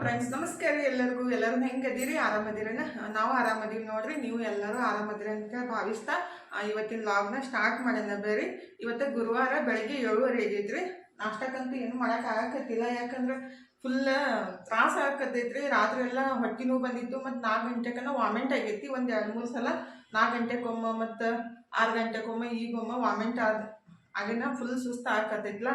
Friends ನಮಸ್ಕಾರ ಎಲ್ಲರಿಗೂ. ಎಲ್ಲರೂ ಹೆಂಗದೀರಿ ಆರಾಮದಿರೇನ? ನಾವು ಆರಾಮದೀವಿ ನೋಡ್ರಿ. ನೀವು ಎಲ್ಲರೂ ಆರಾಮದಿರಿ ಅಂತ ಭಾವಿಸ್ತಾ ಇವತ್ತಿನ ಲಾಗ್ನ ಸ್ಟಾರ್ಟ್ ಮಾಡೋಣ ಬೇರೆ. ಇವತ್ತು ಗುರುವಾರ ಬೆಳಗ್ಗೆ ಏಳುವರೆ ಆಗೈತ್ರಿ. ನಾಷ್ಟಕ್ಕಂತೂ ಏನು ಮಾಡಕ್ಕೆ ಆಗಕ್ಕತ್ತಿಲ್ಲ ಯಾಕಂದ್ರೆ ಫುಲ್ ತ್ರಾಸ ಆಗಕತ್ತೈತ್ರಿ. ರಾತ್ರಿ ಎಲ್ಲ ಹೊಟ್ಟೆ ನೋವು ಬಂದಿತ್ತು ಮತ್ತು ನಾಲ್ಕು ಗಂಟೆಕನ ವಾಮೆಂಟ್ ಆಗೈತಿ ಒಂದು ಎರಡು ಮೂರು ಸಲ. ನಾಲ್ಕು ಗಂಟೆಗೊಮ್ಮ ಮತ್ತು ಆರು ಗಂಟೆಗೊಮ್ಮ ಈಗೊಮ್ಮ ವಾಮೆಂಟ್ ಆದ, ಆಗಿನ ಫುಲ್ ಸುಸ್ತು ಆಗಕತ್ತೈತ್ಲ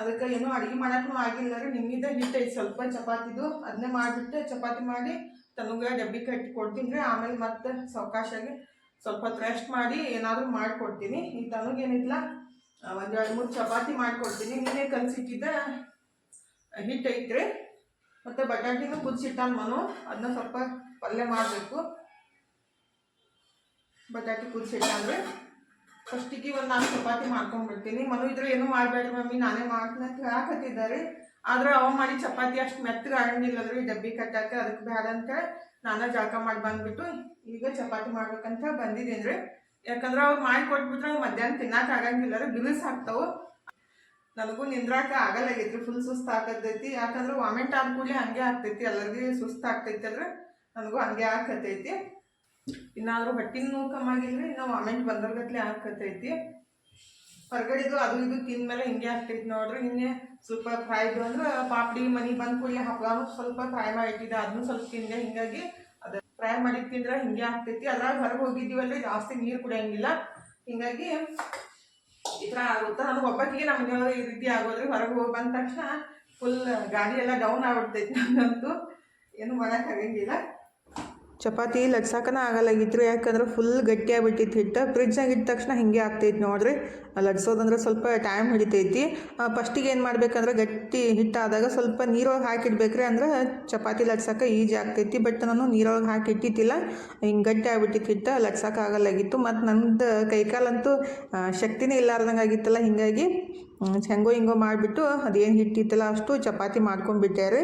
ಅದಕ್ಕೆ ಏನೋ ಅಡುಗೆ ಮಾಡೋಕ್ಕೂ ಆಗಿಲ್ಲ ರೀ ನಿಮ್ಮಿಂದ ಐತೆ ಸ್ವಲ್ಪ ಚಪಾತಿದು ಅದನ್ನೇ ಮಾಡಿಬಿಟ್ಟು ಚಪಾತಿ ಮಾಡಿ ತನಗೆ ಡಬ್ಬಿ ಕಟ್ಟಿ ಕೊಡ್ತೀನಿ ರೀ. ಆಮೇಲೆ ಮತ್ತೆ ಸಾವಕಾಶಾಗಿ ಸ್ವಲ್ಪ ರೆಸ್ಟ್ ಮಾಡಿ ಏನಾದರೂ ಮಾಡಿಕೊಡ್ತೀನಿ. ಈ ತನಗೇನಿಲ್ಲ ಒಂದು ಎರಡು ಮೂರು ಚಪಾತಿ ಮಾಡಿಕೊಡ್ತೀನಿ. ನೀನೇ ಕಲಸಿಟ್ಟಿದ್ದ ಹಿಟ್ಟು ಐತ್ರಿ. ಮತ್ತು ಬಟಾಟಿನೂ ಕುದಿಸಿಟ್ಟಾನ ಮನು ಅದನ್ನ ಸ್ವಲ್ಪ ಪಲ್ಯ ಮಾಡಬೇಕು. ಬಟಾಟಿ ಕುದಿಸಿಟ್ಟಾನ್ರಿ ಫಸ್ಟಿಗೆ ಒಂದು ನಾಲ್ಕು ಚಪಾತಿ ಮಾಡ್ಕೊಂಡ್ಬಿಡ್ತೀನಿ. ಮನು ಇದ್ರೆ ಏನೂ ಮಾಡಬೇಡ್ರಿ ಮಮ್ಮಿ, ನಾನೇ ಮಾಡ್ತೀನಿ ಅಂತ ಹೇಳಕತ್ತಿದ್ದಾರೆ. ಆದ್ರೆ ಅವ ಮಾಡಿ ಚಪಾತಿ ಅಷ್ಟು ಮೆತ್ತಗೆ ಆಗಂಗಿಲ್ಲ ರೀ ಡಬ್ಬಿ ಕಟ್ಟಕ್ಕೆ ಅದಕ್ಕೆ ಬೇಡ ಅಂತ ನಾನೇ ಜಳಕ ಮಾಡಿ ಬಂದ್ಬಿಟ್ಟು ಈಗ ಚಪಾತಿ ಮಾಡ್ಬೇಕಂತ ಬಂದಿದ್ದೀನಿ ರೀ. ಯಾಕಂದ್ರೆ ಅವ್ರು ಮಾಡಿ ಕೊಟ್ಬಿಟ್ರೆ ಮಧ್ಯಾಹ್ನ ತಿನ್ನಕ್ಕೆ ಆಗಂಗಿಲ್ಲ ರೀ. ಬಿಲಿಸ್ ಆಗ್ತಾವೆ ನನಗೂ ನಿಂದ್ರಾಕ ಆಗಲ್ಲಾಗೈತ್ರಿ ಫುಲ್ ಸುಸ್ತು ಆಗತೈತಿ. ಯಾಕಂದ್ರೆ ವಾಮಿಟ್ ಆದ ಹಂಗೆ ಆಗ್ತೈತಿ. ಎಲ್ಲರಿಗೂ ಸುಸ್ತು ಆಗ್ತೈತಿ ಅಂದ್ರೆ ನನಗೂ ಹಂಗೆ ಆಕತೈತಿ ಇನ್ನಾದ್ರೂ ಹೊಟ್ಟಿನ ನೋವು ಕಮ್ಮಿ ಆಗಿಲ್ರಿ, ಇನ್ನು ವಾಮೆಂಟ್ ಬಂದರ್ಗತ್ಲೆ ಹಾಕತೈತಿ ಹೊರಗಡೆದು ಅದು ಇದು ತಿಂದ್ಮೇಲೆ ಹಿಂಗೆ ಆಗ್ತೈತಿ ನೋಡ್ರಿ, ಇನ್ನೇ ಸ್ವಲ್ಪ ಫ್ರೈದು ಅಂದ್ರೆ ಪಾಪಡಿ ಮನಿ ಬಂದ ಕೂಡಲೇ ಹಬ್ಬ ಸ್ವಲ್ಪ ಫ್ರೈ ಮಾಡಿ ಇಟ್ಟಿದ್ದೆ, ಅದನ್ನು ಸ್ವಲ್ಪ ತಿಂದೆ, ಹಿಂಗಾಗಿ ಅದು ಫ್ರೈ ಮಾಡಿ ತಿಂದ್ರೆ ಹಿಂಗೆ ಆಗ್ತೈತಿ. ಅದ್ರಾಗ ಹೊರಗೆ ಹೋಗಿದ್ದೀವಲ್ಲ ಜಾಸ್ತಿ ನೀರು ಕುಡಿಯಂಗಿಲ್ಲ. ಹಿಂಗಾಗಿ ಈ ಥರ ಆಗುತ್ತೆ ನನಗೆ ಒಬ್ಬಟ್ಟಿಗೆ ನಮ್ಗೆ ಈ ರೀತಿ ಆಗೋದ್ರಿ, ಹೊರಗೆ ಹೋಗಿ ಬಂದ ತಕ್ಷಣ ಫುಲ್ ಗಾಡಿ ಎಲ್ಲ ಡೌನ್ ಆಗ್ಬಿಡ್ತೈತಿ ನನಗಂತೂ ಏನು ಮಾಡೋಕ್ಕಾಗಂಗಿಲ್ಲ ಚಪಾತಿ ಲಟ್ಸಾಕನ ಆಗಲ್ಲಾಗಿತ್ತು ಯಾಕಂದ್ರೆ ಫುಲ್ ಗಟ್ಟಿ ಆಗ್ಬಿಟ್ಟಿತ್ತು ಹಿಟ್ಟು. ಫ್ರಿಜ್ನಾಗ ಇಟ್ಟ ತಕ್ಷಣ ಹಿಂಗೆ ಆಗ್ತೈತಿ ನೋಡ್ರಿ. ಲಟ್ಸೋದಂದ್ರೆ ಸ್ವಲ್ಪ ಟೈಮ್ ಹಿಡಿತೈತಿ. ಫಸ್ಟಿಗೆ ಏನು ಮಾಡ್ಬೇಕಂದ್ರೆ ಗಟ್ಟಿ ಹಿಟ್ಟಾದಾಗ ಸ್ವಲ್ಪ ನೀರೊಳಗೆ ಹಾಕಿಡ್ಬೇಕ್ರಿ ಅಂದ್ರೆ ಚಪಾತಿ ಲಟ್ಸಕ್ಕೆ ಈಜಿ ಆಗ್ತೈತಿ. ಬಟ್ ನಾನು ನೀರೊಳಗೆ ಹಾಕಿ ಇಟ್ಟಿದ್ದಿಲ್ಲ ಹಿಂಗೆ ಗಟ್ಟಿ ಆಗ್ಬಿಟ್ಟಿತ್ತು ಹಿಟ್ಟು. ಲಟ್ಸಕ್ಕೆ ಆಗಲ್ಲಾಗಿತ್ತು ಮತ್ತು ನಂದು ಕೈಕಾಲಂತೂ ಶಕ್ತಿನೇ ಇಲ್ಲಾರ್ದಂಗೆ ಆಗಿತ್ತಲ್ಲ. ಹಿಂಗಾಗಿ ಹೆಂಗೋ ಹಿಂಗೋ ಮಾಡಿಬಿಟ್ಟು ಅದೇನು ಹಿಟ್ಟಿತ್ತಲ್ಲ ಅಷ್ಟು ಚಪಾತಿ ಮಾಡ್ಕೊಂಡ್ಬಿಟ್ಟೆ ರೀ.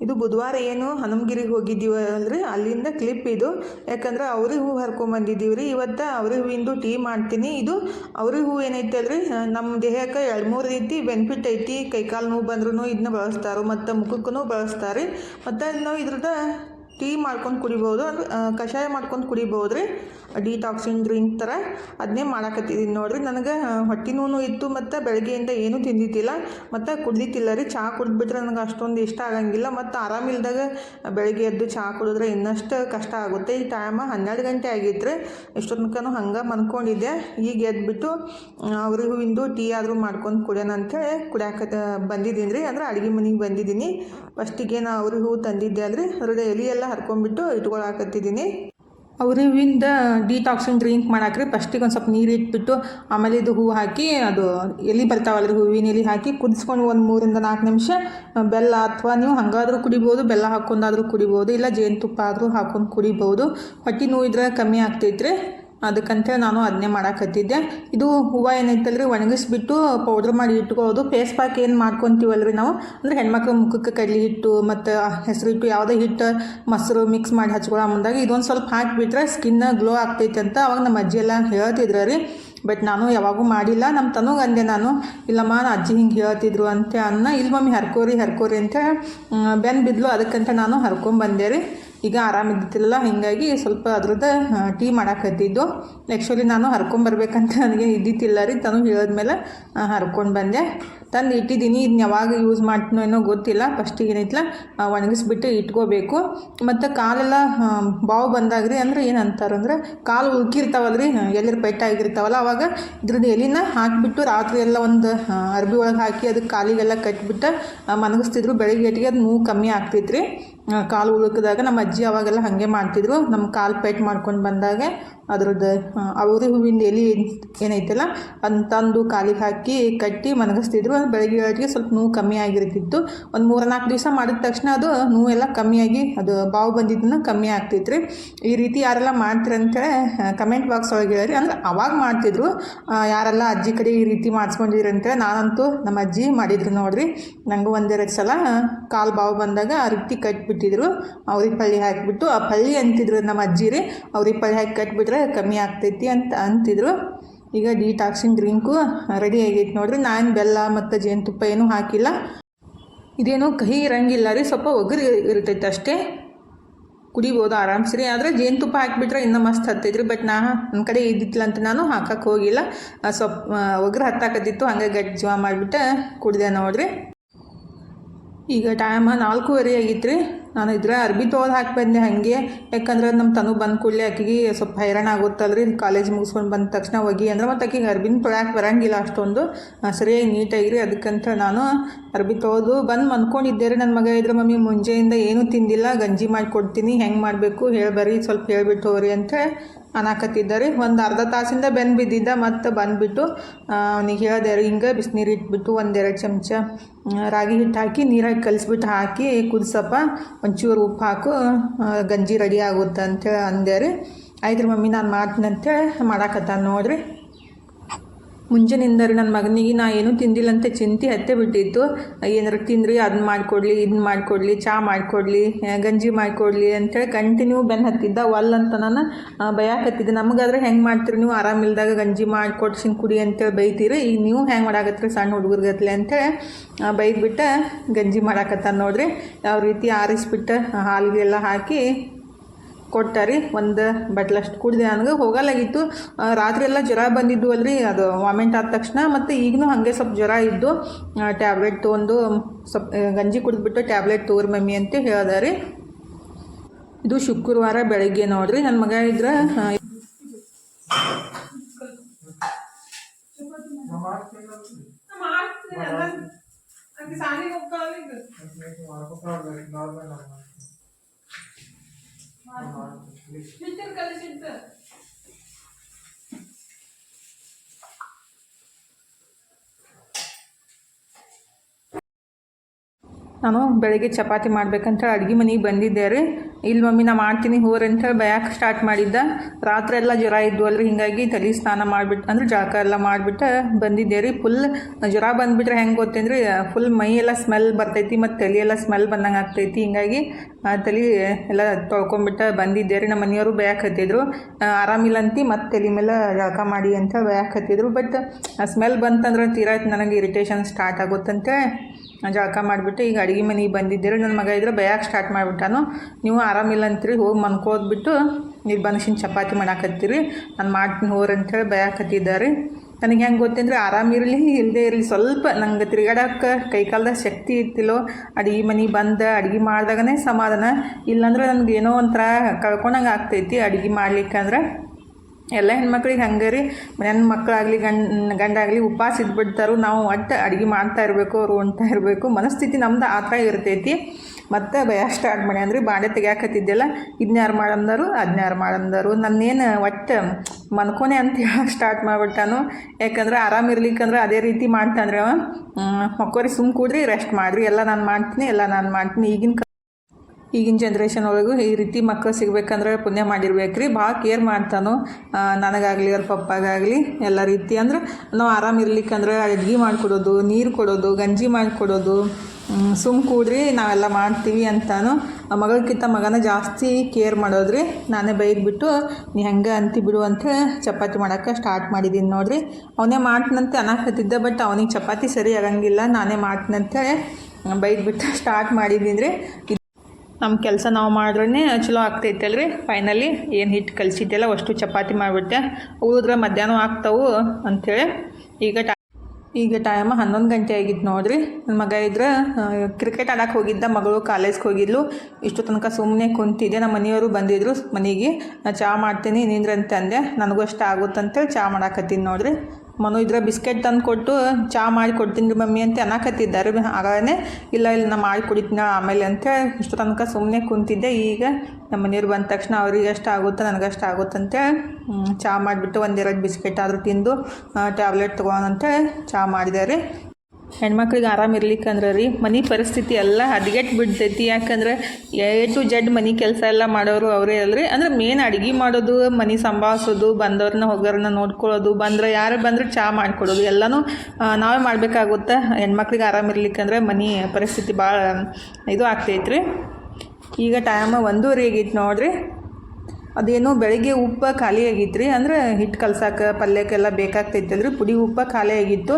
ಇದು ಬುಧವಾರ ಏನು ಹನುಮಗಿರಿಗೆ ಹೋಗಿದ್ದೀವಲ್ರಿ ಅಲ್ಲಿಂದ ಕ್ಲಿಪ್ ಇದು. ಯಾಕಂದ್ರೆ ಅವ್ರಿಗೆ ಹೂ ಹರ್ಕೊಂಬಂದಿದ್ದೀವಿ ರೀ. ಇವತ್ತು ಅವ್ರಿಗೆ ಹೂವಿಂದು ಟೀ ಮಾಡ್ತೀನಿ. ಇದು ಅವ್ರಿಗೆ ಹೂ ಏನೈತೆ ಅಲ್ರಿ? ನಮ್ಮ ದೇಹಕ್ಕೆ ಎರಡು ಮೂರು ರೀತಿ ಬೆನಿಫಿಟ್ ಐತಿ. ಕೈಕಾಲು ನೋವು ಬಂದ್ರೂ ಇದನ್ನ ಬಳಸ್ತಾರೆ ಮತ್ತು ಮುಖಕ್ಕೂ ಬಳಸ್ತಾರೆ. ಮತ್ತು ನಾವು ಇದ್ರದ್ದು ಟೀ ಮಾಡ್ಕೊಂಡು ಕುಡಿಬೋದು, ಅದು ಕಷಾಯ ಮಾಡ್ಕೊಂಡು ಕುಡಿಬೋದು ರೀ ಡಿಟಾಕ್ಸಿನ್ ಡ್ರಿಂಕ್ ಥರ ಅದನ್ನೇ ಮಾಡಾಕತ್ತಿದ್ದೀನಿ ನೋಡಿರಿ. ನನಗೆ ಹೊಟ್ಟೆ ನೋವು ಇತ್ತು ಮತ್ತು ಬೆಳಗ್ಗೆಯಿಂದ ಏನೂ ತಿಂದಿದ್ದಿಲ್ಲ. ಮತ್ತು ಕುಡ್ದಿತ್ತಿಲ್ಲ ರೀ. ಚಹಾ ಕುಡಿದ್ಬಿಟ್ರೆ ನನಗೆ ಅಷ್ಟೊಂದು ಇಷ್ಟ ಆಗಂಗಿಲ್ಲ. ಮತ್ತು ಆರಾಮಿಲ್ದಾಗ ಬೆಳಗ್ಗೆ ಎದ್ದು ಚಹಾ ಕುಡಿದ್ರೆ ಇನ್ನಷ್ಟು ಕಷ್ಟ ಆಗುತ್ತೆ. ಈ ಟೈಮ ಹನ್ನೆರಡು ಗಂಟೆ ಆಗಿದ್ರೆ ರೀ ಎಷ್ಟೊತ್ತನಕನೂ ಹಂಗೆ ಮನ್ಕೊಂಡಿದ್ದೆ. ಈಗ ಎದ್ಬಿಟ್ಟು ಅವ್ರಿಗೆ ಹೂವಿಂದು ಟೀ ಆದರೂ ಮಾಡ್ಕೊಂಡು ಕುಡಿಯೋಣ ಅಂಥೇಳಿ ಕುಡಿಯಾಕ ಬಂದಿದ್ದೀನಿ ರೀ. ಅಂದ್ರೆ ಅಡುಗೆ ಮನೆಗೆ ಬಂದಿದ್ದೀನಿ. ಫಸ್ಟಿಗೆ ನಾ ಹೂವು ತಂದಿದ್ದೆ ಅಲ್ರಿ ಅದರ ಎಲೆ ಎಲ್ಲ ಹರ್ಕೊಂಡ್ಬಿಟ್ಟು ಇಟ್ಕೊಳಕತ್ತಿದ್ದೀನಿ. ಅವ್ರಿವಿಂದ ಡಿಟಾಕ್ಸಿನ್ ಡ್ರಿಂಕ್ ಮಾಡಾಕ್ರಿ. ಫಸ್ಟಿಗೆ ಒಂದು ಸ್ವಲ್ಪ ನೀರು ಇಟ್ಬಿಟ್ಟು ಆಮೇಲೆ ಇದು ಹೂವು ಹಾಕಿ, ಅದು ಎಲೆ ಬರ್ತಾವಲ್ಲ ಹೂವಿನ ಎಲೆ ಹಾಕಿ, ಕುದಿಸ್ಕೊಂಡು ಒಂದು ಮೂರಿಂದ ನಾಲ್ಕು ನಿಮಿಷ ಬೆಲ್ಲ ಅಥವಾ ನೀವು ಹಾಗಾದ್ರೂ ಕುಡಿಬೋದು, ಬೆಲ್ಲ ಹಾಕ್ಕೊಂಡಾದರೂ ಕುಡಿಬೋದು, ಇಲ್ಲ ಜೇನುತುಪ್ಪ ಆದರೂ ಹಾಕ್ಕೊಂಡು ಕುಡಿಬೋದು. ಹೊಟ್ಟೆ ನೋವು ಇದ್ರೆ ಕಮ್ಮಿ ಆಗ್ತೈತ್ರಿ. ಅದಕ್ಕಂತೇಳಿ ನಾನು ಅದನ್ನೇ ಮಾಡಾಕತ್ತಿದ್ದೆ ಇದು ಹೂವು ಏನೈತಲ್ರಿ, ಒಣಗಿಸ್ಬಿಟ್ಟು ಪೌಡ್ರ್ ಮಾಡಿ ಇಟ್ಕೊಳ್ಳೋದು. ಫೇಸ್ ಪ್ಯಾಕ್ ಏನು ಮಾಡ್ಕೊತೀವಲ್ರಿ ನಾವು? ಅಂದರೆ ಹೆಣ್ಮಕ್ಳು ಮುಖಕ್ಕೆ ಕಡ್ಲಿ ಹಿಟ್ಟು, ಮತ್ತು ಹೆಸರು ಹಿಟ್ಟು ಯಾವುದೇ ಹಿಟ್ಟು ಮೊಸರು ಮಿಕ್ಸ್ ಮಾಡಿ ಹಚ್ಕೊಳ್ಳೋ ಮುಂದಾಗ ಇದೊಂದು ಸ್ವಲ್ಪ ಹಾಕಿಬಿಟ್ರೆ ಸ್ಕಿನ್ನ ಗ್ಲೋ ಆಗ್ತೈತೆ ಅಂತ ಅವಾಗ ನಮ್ಮ ಅಜ್ಜಿ ಎಲ್ಲ ಹೇಳ್ತಿದ್ರು ರೀ. ಬಟ್ ನಾನು ಯಾವಾಗೂ ಮಾಡಿಲ್ಲ. ನಮ್ಮ ತನಗೆ ಅಂದೆ ನಾನು, ಇಲ್ಲಮ್ಮ ಅಜ್ಜಿ ಹಿಂಗೆ ಹೇಳ್ತಿದ್ರು ಅಂತ ಅನ್ನ. ಇಲ್ಲಿ ಮಮ್ಮಿ ಹರ್ಕೋರಿ ಹರ್ಕೋರಿ ಅಂತ ಬೆನ್ ಬಿದ್ಲು ಅದಕ್ಕಂತ ನಾನು ಹರ್ಕೊಂಬಂದೆ ರೀ. ಈಗ ಆರಾಮಿದ್ದಿತ್ತಿಲ್ಲ ಹೀಗಾಗಿ ಸ್ವಲ್ಪ ಅದ್ರದ್ದು ಟೀ ಮಾಡಾಕತ್ತಿದ್ದು ಆ್ಯಕ್ಚುಲಿ ನಾನು ಹರ್ಕೊಂಬರ್ಬೇಕಂತ ನನಗೆ ಇದ್ದಿತ್ತಿಲ್ಲ ರೀ, ತನು ಹೇಳಿದ್ಮೇಲೆ ಹರ್ಕೊಂಡು ಬಂದೆ. ತಂದು ಇಟ್ಟಿದ್ದೀನಿ ಇದನ್ನ ಯಾವಾಗ ಯೂಸ್ ಮಾಡ್ತೀನೋ ಏನೋ ಗೊತ್ತಿಲ್ಲ. ಫಸ್ಟಿಗೆ ಏನೈತಲ್ಲ ಒಣಗಿಸ್ಬಿಟ್ಟು ಇಟ್ಕೋಬೇಕು. ಮತ್ತು ಕಾಲೆಲ್ಲ ಬಾವು ಬಾವು ರೀ, ಅಂದ್ರೆ ಏನು ಅಂತಾರಂದ್ರೆ ಕಾಲು ಉಳ್ಕಿರ್ತಾವಲ್ಲ ರೀ ಎಲ್ಲಿರು ಪೆಟ್ಟಾಗಿರ್ತಾವಲ್ಲ ಅವಾಗ ಇದ್ರದ್ದು ಎಲಿನ ಹಾಕಿಬಿಟ್ಟು ರಾತ್ರಿ ಎಲ್ಲ ಒಂದು ಅರ್ಬಿ ಒಳಗೆ ಹಾಕಿ ಅದಕ್ಕೆ ಕಾಲಿಗೆಲ್ಲ ಕಟ್ಬಿಟ್ಟು ಮನಗಿಸ್ತಿದ್ರು. ಬೆಳಿಗ್ಗೆ ಅದು ನೋವು ಕಮ್ಮಿ ಆಗ್ತೈತೆ ರೀ ಕಾಲು ಉಳುಕಿದಾಗ ನಮ್ಮ ಅಜ್ಜಿ ಅವಾಗೆಲ್ಲ ಹಾಗೆ ಮಾಡ್ತಿದ್ರು. ನಮ್ಮ ಕಾಲು ಪೇಟ್ ಮಾಡ್ಕೊಂಡು ಬಂದಾಗ ಅದ್ರದ್ದು ಅವ್ರಿ ಹೂವಿನ ಎಲೆ ಏನೈತಲ್ಲ ಅಂತಂದು ತಂದು ಕಾಲಿಗೆ ಹಾಕಿ ಕಟ್ಟಿ ಮನಗಿಸ್ತಿದ್ರು. ಬೆಳಗ್ಗೆ ಹೊತ್ತಿಗೆ ಸ್ವಲ್ಪ ನೋವು ಕಮ್ಮಿ ಆಗಿರ್ತಿತ್ತು. ಒಂದು ಮೂರು ನಾಲ್ಕು ದಿವಸ ಮಾಡಿದ ತಕ್ಷಣ ಅದು ನೋವೆಲ್ಲ ಕಮ್ಮಿಯಾಗಿ ಅದು ಬಾವು ಬಂದಿದ್ದನ್ನು ಕಮ್ಮಿ ಆಗ್ತಿತ್ರಿ. ಈ ರೀತಿ ಯಾರೆಲ್ಲ ಮಾಡ್ತೀರಂತೇಳಿ ಕಮೆಂಟ್ ಬಾಕ್ಸ್ ಒಳಗೆ ಹೇಳಿ. ಅಂದ್ರೆ ಅವಾಗ ಮಾಡ್ತಿದ್ರು. ಯಾರೆಲ್ಲ ಅಜ್ಜಿ ಕಡೆ ಈ ರೀತಿ ಮಾಡಿಸ್ಕೊಂಡಿದ್ರಿ ಅಂತೇಳಿ ನಾನಂತೂ ನಮ್ಮ ಅಜ್ಜಿ ಮಾಡಿದ್ರು ನೋಡ್ರಿ. ನನಗೂ ಒಂದೆರಡು ಸಲ ಕಾಲು ಬಾವು ಬಂದಾಗ ಆ ರೀತಿ ಕಟ್ಬಿಟ್ಟಿದ್ರು, ಅವ್ರಿಗೆ ಪಲ್ಯ ಹಾಕಿಬಿಟ್ಟು, ಆ ಪಲ್ಯ ಅಂತಿದ್ರು ನಮ್ಮ ಅಜ್ಜಿ ರೀ ಅವ್ರಿಗೆ ಪಲ್ಯ ಹಾಕಿ ಕಟ್ಬಿಟ್ರೆ ಕಮ್ಮಿ ಆಗ್ತೈತಿ ಅಂತ ಅಂತಿದ್ರು. ಈಗ ಡಿಟಾಕ್ಸಿನ್ ಡ್ರಿಂಕು ರೆಡಿ ಆಗೈತೆ ನೋಡ್ರಿ. ನಾನು ಬೆಲ್ಲ ಮತ್ತು ಜೇನುತುಪ್ಪ ಏನೂ ಹಾಕಿಲ್ಲ. ಇದೇನು ಕಹಿ ಇರಂಗಿಲ್ಲ ರೀ, ಸ್ವಲ್ಪ ಒಗರು ಇರ್ತೈತೆ ಅಷ್ಟೇ. ಕುಡಿಬೋದು ಆರಾಮ್ಸಿ ರೀ. ಆದರೆ ಜೇನುತುಪ್ಪ ಹಾಕಿಬಿಟ್ರೆ ಇನ್ನೂ ಮಸ್ತ್ ಹತ್ತೈತ್ರಿ. ಬಟ್ ನಾ ನನ್ನ ಕಡೆ ಇದ್ದಿತ್ತಿಲ್ಲ ಅಂತ ನಾನು ಹಾಕಕ್ಕೆ ಹೋಗಿಲ್ಲ. ಸ್ವಲ್ಪ ಒಗ್ರು ಹತ್ತಾಕತ್ತಿತ್ತು. ಹಂಗೆ ಗಜ್ಜುವ ಮಾಡಿಬಿಟ್ಟು ಕುಡಿದೆ ನೋಡ್ರಿ. ಈಗ ಟೈಮ್ ನಾಲ್ಕೂವರೆ ಆಗಿತ್ತು ರೀ ನಾನು ಇದ್ರೆ ಅರ್ಬಿ ತೊಗೊಳ್ ಹಾಕಿ ಬಂದೆ ಹಾಗೆ. ಯಾಕಂದ್ರೆ ನಮ್ಮ ತನು ಬಂದ ಕೂಡಲೇ ಆಕಿಗೆ ಸ್ವಲ್ಪ ಹೈರಾಣ ಆಗುತ್ತಲ್ಲ ರೀ ಕಾಲೇಜ್ ಮುಗಿಸ್ಕೊಂಡು ಬಂದ ತಕ್ಷಣ ಹೋಗಿ ಅಂದ್ರೆ ಮತ್ತು ಆಕಿಗೆ ಅರ್ಬಿನ ತೊಳ್ಯಾಕೆ ಬರಂಗಿಲ್ಲ ಅಷ್ಟೊಂದು. ಸರಿಯಾಗಿ ನೀಟಾಗಿ ರೀ ಅದಕ್ಕಂತ ನಾನು ಅರ್ಬಿ ತೊಳೆದು ಬಂದು ಮನ್ಕೊಂಡಿದ್ದೆ ರೀ ನನ್ನ ಮಗ. ಇದ್ರೆ ಮಮ್ಮಿ ಮುಂಜೆಯಿಂದ ಏನೂ ತಿಂದಿಲ್ಲ. ಗಂಜಿ ಮಾಡಿ ಕೊಡ್ತೀನಿ ಹೆಂಗೆ ಮಾಡಬೇಕು? ಹೇಳಿ ಬರ್ರಿ. ಸ್ವಲ್ಪ ಹೇಳ್ಬಿಟ್ಟು ಹೋಗ್ರಿ ಅಂತ ಅನ್ನಾಕತ್ತಿದ್ದಾರೆ ಒಂದು ಅರ್ಧ ತಾಸಿಂದ ಬೆನ್ ಬಿದ್ದಿದ್ದ ಮತ್ತು ಬಂದುಬಿಟ್ಟು ಅವನಿಗೆ ಹೇಳಿದೆ ಹಿಂಗೆ ಬಿಸಿನೀರು ಇಟ್ಬಿಟ್ಟು ಒಂದೆರಡು ಚಮಚ ರಾಗಿ ಹಿಟ್ಟು ಹಾಕಿ, ನೀರಾಗಿ ಕಲಿಸ್ಬಿಟ್ಟು ಹಾಕಿ, ಕುದಿಸಪ್ಪ, ಒಂಚೂರು ಉಪ್ಪು ಹಾಕು ಗಂಜಿ ರೆಡಿ ಆಗುತ್ತೆ ಅಂತೇಳಿ ಅಂದೆ ರೀ. ಆಯ್ತು ರೀ ಮಮ್ಮಿ, ನಾನು ಮಾಡ್ತೀನಿ ಅಂತೇಳಿ ಮಾಡಾಕತ್ತಾನ ನೋಡ್ರಿ. ಮುಂಜಾನಿಂದ ರೀ ನನ್ನ ಮಗನಿಗೆ, ನಾ ಏನೂ ತಿಂದಿಲ್ಲ ಅಂತ ಚಿಂತೆ ಹತ್ತೆ ಬಿಟ್ಟಿತ್ತು. ಏನಾರು ತಿಂದ್ರಿ, ಅದನ್ನ ಮಾಡಿಕೊಡ್ಲಿ ಇದನ್ನ ಮಾಡಿಕೊಡ್ಲಿ ಚಹಾ ಮಾಡಿಕೊಡ್ಲಿ ಗಂಜಿ ಮಾಡಿಕೊಡ್ಲಿ ಅಂತೇಳಿ ಕಂಟಿನ್ಯೂ ಬೆನ್ನು ಹತ್ತಿದ್ದ. ಒಲ್ ಅಂತ ನಾನು ಬಯಾಕತ್ತಿದ್ದೆ. ನಮಗಾದ್ರೆ ಹೆಂಗೆ ಮಾಡ್ತೀರಿ ನೀವು? ಆರಾಮಿಲ್ದಾಗ ಗಂಜಿ ಮಾಡಿಕೊಡ್ಸಿನ ಕುಡಿ ಅಂತೇಳಿ ಬೈತೀರಿ. ಈಗ ನೀವು ಹೆಂಗೆ ಮಾಡಾಕತ್ರಿ ಸಣ್ಣ ಹುಡುಗರ್ಗತ್ಲೆ ಅಂತೇಳಿ ಬೈದ್ಬಿಟ್ಟು ಗಂಜಿ ಮಾಡಾಕತ್ತಾರ ನೋಡ್ರಿ. ಯಾವ ರೀತಿ ಆರಿಸ್ಬಿಟ್ಟು ಹಾಲಿಗೆಲ್ಲ ಹಾಕಿ ಕೊಟ್ಟಾರಿ ಒಂದು ಬಟ್ಲಷ್ಟು ಕುಡಿದೆ ನನಗೆ. ಹೋಗಲಾಗಿತ್ತು. ರಾತ್ರಿ ಎಲ್ಲ ಜ್ವರ ಬಂದಿದ್ದು ಅಲ್ರಿ ಅದು ವಾಮಿಂಟ್ ಆದ ತಕ್ಷಣ. ಮತ್ತು ಈಗಲೂ ಹಾಗೆ ಸ್ವಲ್ಪ ಜ್ವರ ಇದ್ದು ಟ್ಯಾಬ್ಲೆಟ್ ತೊಗೊಂಡು ಸ್ವಲ್ಪ ಗಂಜಿ ಕುಡಿದ್ಬಿಟ್ಟು ಟ್ಯಾಬ್ಲೆಟ್ ತೋರಿ ಮಮ್ಮಿ ಅಂತ ಹೇಳ್ದೆ ರೀ ಇದು ಶುಕ್ರವಾರ ಬೆಳಗ್ಗೆ ನೋಡ್ರಿ ನನ್ನ ಮಗ ಇದ್ರೆ ಸಾಲಿಗೆ ಹೋಗ್ತಾವಲ್ಲ ಈಗ ಹಿಟ್ಟನ್ನು ಕಲಿಸಿಟ್ಟು ನಾನು ಬೆಳಗ್ಗೆ ಚಪಾತಿ ಮಾಡ್ಬೇಕಂತ ಅಡುಗೆ ಮನೆಗೆ ಬಂದಿದ್ದೆ ರೀ. ಇಲ್ಲಿ ಮಮ್ಮಿ ನಾ ಮಾಡ್ತೀನಿ ಹೋರಿ ಅಂತೇಳಿ ಬಯಕ್ಕೆ ಸ್ಟಾರ್ಟ್ ಮಾಡಿದ್ದ. ರಾತ್ರಿ ಎಲ್ಲ ಜ್ವರ ಇದ್ವು ಅಲ್ರಿ, ಹಿಂಗಾಗಿ ತಲೆ ಸ್ನಾನ ಮಾಡಿಬಿಟ್ಟು ಅಂದ್ರೆ ಜಳಕ ಎಲ್ಲ ಮಾಡಿಬಿಟ್ಟು ಬಂದಿದ್ದೆ ರೀ. ಫುಲ್ ಜ್ವರ ಬಂದುಬಿಟ್ರೆ ಹೆಂಗೆ ಗೊತ್ತೇನ್ರಿ ಫುಲ್ ಮೈ ಎಲ್ಲ ಸ್ಮೆಲ್ ಬರ್ತೈತಿ ಮತ್ತು ತಲೆ ಎಲ್ಲ ಸ್ಮೆಲ್ ಬಂದಂಗೆ ಆಗ್ತೈತಿ. ಹಿಂಗಾಗಿ ತಲೆ ಎಲ್ಲ ತೊಳ್ಕೊಂಬಿಟ್ಟು ಬಂದಿದ್ದೆ ರೀ. ನಮ್ಮ ಮನೆಯವರು ಬಯಕ್ಕೆ ಹತ್ತಿದ್ರು. ಆರಾಮಿಲ್ಲ ಅಂತಿ, ಮತ್ತೆ ತಲೆ ಮೇಲೆ ಜಳಕ ಮಾಡಿ ಅಂತ ಬಯಕ್ಕೆ ಹತ್ತಿದ್ರು. ಬಟ್ ಸ್ಮೆಲ್ ಬಂತಂದ್ರೆ ತೀರಾ ನನಗೆ ಇರಿಟೇಷನ್ ಸ್ಟಾರ್ಟ್ ಆಗುತ್ತಂತೆ. ಜಳಕ ಮಾಡಿಬಿಟ್ಟು ಈಗ ಅಡುಗೆ ಮನೆಗೆ ಬಂದಿದ್ದೀರಿ ನನ್ನ ಮಗ ಇದ್ರೆ ಬಯಕ್ಕೆ ಸ್ಟಾರ್ಟ್ ಮಾಡಿಬಿಟ್ಟಾನು. ನೀವು ಆರಾಮಿಲ್ಲ ಅಂತೀರಿ, ಹೋಗಿ ಮನ್ಕೋದ್ಬಿಟ್ಟು ನೀವು ಬನ್ಸಿನ ಚಪಾತಿ ಮಾಡಾಕತ್ತೀರಿ. ನಾನು ಮಾಡ್ತೀನಿ ಹೋರಿ ಅಂತೇಳಿ ಬಯಕತ್ತಿದ್ದಾರೆ. ನನಗೆ ಹೆಂಗೆ ಗೊತ್ತಂದ್ರೆ ಆರಾಮಿರಲಿ ಇಲ್ಲದೆ ಇರಲಿ, ಸ್ವಲ್ಪ ನಂಗೆ ತಿರುಗಾಡೋಕೆ ಕೈಕಾಲದ ಶಕ್ತಿ ಇರ್ತಿಲ್ಲೋ ಅಡುಗೆ ಮನೆ ಬಂದು ಅಡುಗೆ ಮಾಡಿದಾಗನೇ ಸಮಾಧಾನ. ಇಲ್ಲಾಂದ್ರೆ ನನಗೆ ಏನೋ ಒಂಥರ ಕಳ್ಕೊಂಡಂಗೆ ಆಗ್ತೈತಿ ಅಡುಗೆ ಮಾಡ್ಲಿಕ್ಕಂದ್ರೆ. ಎಲ್ಲ ಹೆಣ್ಮಕ್ಳಿಗೆ ಹಂಗೆ ರೀ. ಹೆಣ್ಣು ಮಕ್ಕಳಾಗಲಿ, ಗಂಡ, ಗಂಡಾಗಲಿ ಉಪವಾಸ ಇದ್ಬಿಡ್ತಾರೋ. ನಾವು ಒಟ್ಟು ಅಡುಗೆ ಮಾಡ್ತಾ ಇರಬೇಕು, ಅವರು ಉಣ್ತಾ ಇರಬೇಕು. ಮನಸ್ಥಿತಿ ನಮ್ದು ಆ ಥರ ಇರ್ತೈತಿ. ಮತ್ತು ಭಯ ಸ್ಟಾರ್ಟ್ ಮಾಡಿ ಅಂದ್ರೆ ಬಾಂಡೆ ತೆಗಿಯಾಕತ್ತಿದ್ದೆಲ್ಲ ಇದ್ನಾರು ಮಾಡಂದರು ಅದ್ನಾರು ಮಾಡಂದರು. ನನ್ನೇನು ಒಟ್ಟು ಮನ್ಕೊನೆ ಅಂತ ಹೇಳಕ್ಕೆ ಸ್ಟಾರ್ಟ್ ಮಾಡಿಬಿಟ್ಟಾನು. ಯಾಕಂದ್ರೆ ಆರಾಮಿರ್ಲಿಕ್ಕಂದ್ರೆ ಅದೇ ರೀತಿ ಮಾಡ್ತಾನ್ರಿ ಅವ ಮಕ್ಕೋರಿ ಸುಮ್ಮ ಕೂಡ್ರಿ ರೆಸ್ಟ್ ಮಾಡಿರಿ. ಎಲ್ಲ ನಾನು ಮಾಡ್ತೀನಿ, ಎಲ್ಲ ನಾನು ಮಾಡ್ತೀನಿ. ಈಗಿನ ಈಗಿನ ಜನ್ರೇಷನ್ ಒಳಗೂ ಈ ರೀತಿ ಮಕ್ಕಳು ಸಿಗ್ಬೇಕಂದ್ರೆ ಪುಣ್ಯ ಮಾಡಿರ್ಬೇಕು ರೀ ಭಾಳ ಕೇರ್ ಮಾಡ್ತಾನೋ. ನನಗಾಗಲಿ, ಅವ್ರ ಪಪ್ಪಾಗಾಗಲಿ, ಎಲ್ಲ ರೀತಿ ಅಂದ್ರೆ ನಾವು ಆರಾಮಿರ್ಲಿಕ್ಕಂದ್ರೆ ಅಡ್ಗೆ ಮಾಡಿಕೊಡೋದು, ನೀರು ಕೊಡೋದು, ಗಂಜಿ ಮಾಡಿಕೊಡೋದು ಸುಮ್ ಕೂಡ್ರಿ ನಾವೆಲ್ಲ ಮಾಡ್ತೀವಿ ಅಂತಾನು. ಮಗಳಕ್ಕಿಂತ ಮಗನ ಜಾಸ್ತಿ ಕೇರ್ ಮಾಡೋದ್ರಿ. ನಾನೇ ಬೈದ್ಬಿಟ್ಟು ನೀ ಹೆಂಗೆ ಅಂತಿ ಬಿಡು ಅಂತ ಚಪಾತಿ ಮಾಡೋಕ್ಕೆ ಸ್ಟಾರ್ಟ್ ಮಾಡಿದ್ದೀನಿ ನೋಡ್ರಿ. ಅವನೇ ಮಾಡ್ತಾನಂತೆ ಅನ್ನಕತ್ತಿದ್ದೆ ಬಟ್ ಅವನಿಗೆ ಚಪಾತಿ ಸರಿ ಆಗಂಗಿಲ್ಲ. ನಾನೇ ಮಾಡ್ತನಂತೇಳಿ ಬೈಕ್ ಬಿಟ್ಟು ಸ್ಟಾರ್ಟ್ ಮಾಡಿದ್ದೀನಿ ರೀ ನಮ್ಮ ಕೆಲಸ ನಾವು ಮಾಡಿದ್ರೇ ಚಲೋ ಆಗ್ತೈತಲ್ರಿ ಫೈನಲಿ ಏನು ಹಿಟ್ಟು ಕಲಿಸಿದ್ದೆಲ್ಲ ಅಷ್ಟು ಚಪಾತಿ ಮಾಡಿಬಿಟ್ಟೆ. ಉಳಿದ್ರೆ ಮಧ್ಯಾಹ್ನ ಆಗ್ತಾವು ಅಂಥೇಳಿ ಈಗ ಟೈ, ಈಗ ಟೈಮ್ ಹನ್ನೊಂದು ಗಂಟೆ ಆಗಿತ್ತು ನೋಡ್ರಿ. ನನ್ನ ಮಗ ಇದ್ರೆ ಕ್ರಿಕೆಟ್ ಆಡಕ್ಕೆ ಹೋಗಿದ್ದ, ಮಗಳು ಕಾಲೇಜ್ಗೆ ಹೋಗಿದ್ಲು. ಇಷ್ಟು ತನಕ ಸುಮ್ಮನೆ ಕುಂತಿದ್ದೆ. ನಮ್ಮ ಮನೆಯವರು ಬಂದಿದ್ರು ಮನೆಗೆ. ಚಹಾ ಮಾಡ್ತೀನಿ ನಿಂದ್ರೆ ಅಂದೆ. ನನಗೂ ಅಷ್ಟು ಆಗುತ್ತಂತೇಳಿ ಚಹಾ ಮಾಡಾಕತ್ತೀನಿ ನೋಡ್ರಿ. ಮನು ಇದ್ರೆ ಬಿಸ್ಕೆಟ್ ತಂದು ಕೊಟ್ಟು ಚಹಾ ಮಾಡಿ ಕೊಡ್ತೀನಿ ರೀ ಮಮ್ಮಿ ಅಂತ ಅನ್ನಕತ್ತಿದ್ದಾರೆ ಹಾಗೇ ಇಲ್ಲ ಇಲ್ಲ, ನಾ ಮಾಡಿ ಕುಡಿತೀನಿ ಆಮೇಲೆ ಅಂತ ಇಷ್ಟು ತನಕ ಸುಮ್ಮನೆ ಕುಂತಿದ್ದೆ. ಈಗ ನಮ್ಮ ಮನೆಯವ್ರು ಬಂದ ತಕ್ಷಣ ಅವ್ರಿಗೆ ಎಷ್ಟು ಆಗುತ್ತೆ ನನಗಷ್ಟು ಆಗುತ್ತಂತೆ ಚಹಾ ಮಾಡಿಬಿಟ್ಟು ಒಂದೆರಡು ಬಿಸ್ಕೆಟ್ ಆದರೂ ತಿಂದು ಟ್ಯಾಬ್ಲೆಟ್ ತೊಗೊಳಂತೆ ಚಹಾ ಮಾಡಿದೆ ರೀ. ಹೆಣ್ಮಕ್ಳಿಗೆ ಆರಾಮ ಇರ್ಲಿಕ್ಕಂದ್ರೆ ರೀ, ಮನೆ ಪರಿಸ್ಥಿತಿ ಎಲ್ಲ ಹದಗೆಟ್ಟು ಬಿಡ್ತೈತಿ. ಯಾಕಂದ್ರೆ ಎ ಟು ಜಡ್ ಮನೆ ಕೆಲಸ ಎಲ್ಲ ಮಾಡೋರು ಅವರೇ ಅಲ್ರಿ. ಅಂದ್ರೆ ಮೇನ್ ಅಡುಗೆ ಮಾಡೋದು, ಮನೆ ಸಂಭಾಳಿಸೋದು, ಬಂದವ್ರನ್ನ ಹೋಗೋರನ್ನ ನೋಡ್ಕೊಳ್ಳೋದು, ಬಂದ್ರೆ ಯಾರು ಬಂದ್ರೆ ಚಾ ಮಾಡ್ಕೊಡೋದು, ಎಲ್ಲನೂ ನಾವೇ ಮಾಡಬೇಕಾಗುತ್ತೆ. ಹೆಣ್ಮಕ್ಳಿಗೆ ಆರಾಮ ಇರ್ಲಿಕ್ಕಂದ್ರೆ ಮನೆ ಪರಿಸ್ಥಿತಿ ಭಾಳ, ಇದು ಆಗ್ತೈತ್ರಿ. ಈಗ ಟೈಮ್ ಒಂದೂವರೆ ಆಗೈತೆ ನೋಡ್ರಿ. ಅದೇನೋ ಬೆಳಗ್ಗೆ ಉಪ್ಪು ಖಾಲಿ ಆಗಿತ್ತು ರೀ ಅಂದರೆ ಹಿಟ್ಟು ಕಲ್ಸಕ್ಕೆ ಪಲ್ಯಕ್ಕೆಲ್ಲ ಬೇಕಾಗ್ತೈತಲ್ರಿ ಪುಡಿ ಉಪ್ಪು ಖಾಲಿ ಆಗಿತ್ತು.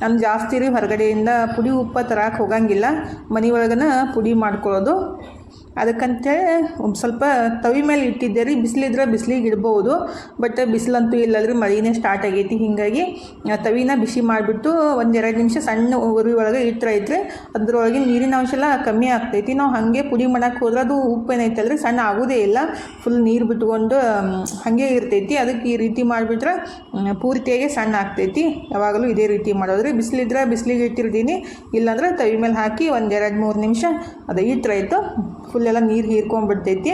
ನಾನು ಜಾಸ್ತಿ ರೀ ಹೊರಗಡೆಯಿಂದ ಪುಡಿ ಉಪ್ಪು ತರಕ್ಕೆ ಹೋಗಂಗಿಲ್ಲ. ಮನೆ ಒಳಗನ ಪುಡಿ ಮಾಡ್ಕೊಳ್ಳೋದು ಅದಕ್ಕಂತೇಳಿ ಒಂದು ಸ್ವಲ್ಪ ತವಿ ಮೇಲೆ ಇಟ್ಟಿದ್ದೆ ರೀ. ಬಿಸಿಲಿದ್ರೆ ಬಿಸಿಲಿಗೆ ಇಡ್ಬೋದು, ಬಟ್ ಬಿಸಿಲಂತೂ ಇಲ್ಲಲ್ರಿ. ಮಳೆನೇ ಸ್ಟಾರ್ಟ್ ಆಗೈತಿ. ಹೀಗಾಗಿ ತವಿನ ಬಿಸಿ ಮಾಡಿಬಿಟ್ಟು ಒಂದೆರಡು ನಿಮಿಷ ಸಣ್ಣ ಉರಿ ಒಳಗೆ ಇಟ್ಟರೈತ್ರಿ ಅದ್ರೊಳಗೆ ನೀರಿನ ಅಂಶ ಎಲ್ಲ ಕಮ್ಮಿ ಆಗ್ತೈತಿ. ನಾವು ಹಾಗೆ ಪುಡಿ ಮಾಡಕ್ಕೆ ಹೋದ್ರೆ ಅದು ಉಪ್ಪು ಏನೈತಲ್ರಿ? ಸಣ್ಣ ಆಗೋದೇ ಇಲ್ಲ. ಫುಲ್ ನೀರು ಬಿಟ್ಕೊಂಡು ಹಾಗೆ ಇರ್ತೈತಿ. ಅದಕ್ಕೆ ಈ ರೀತಿ ಮಾಡಿಬಿಟ್ರೆ ಪೂರ್ತಿಯಾಗಿ ಸಣ್ಣ ಆಗ್ತೈತಿ. ಯಾವಾಗಲೂ ಇದೇ ರೀತಿ ಮಾಡೋದ್ರಿ. ಬಿಸಿಲಿದ್ರೆ ಬಿಸಿಲಿಗೆ ಇಟ್ಟಿರ್ತೀನಿ. ಇಲ್ಲಾಂದ್ರೆ ತವಿ ಮೇಲೆ ಹಾಕಿ ಒಂದೆರಡು ಮೂರು ನಿಮಿಷ ಅದು ಇಟ್ಟರಾಯ್ತು ಫುಲ್ ಎಲ್ಲ ನೀರು ಹೀರ್ಕೊಂಡ್ಬಿಡ್ತೈತಿ.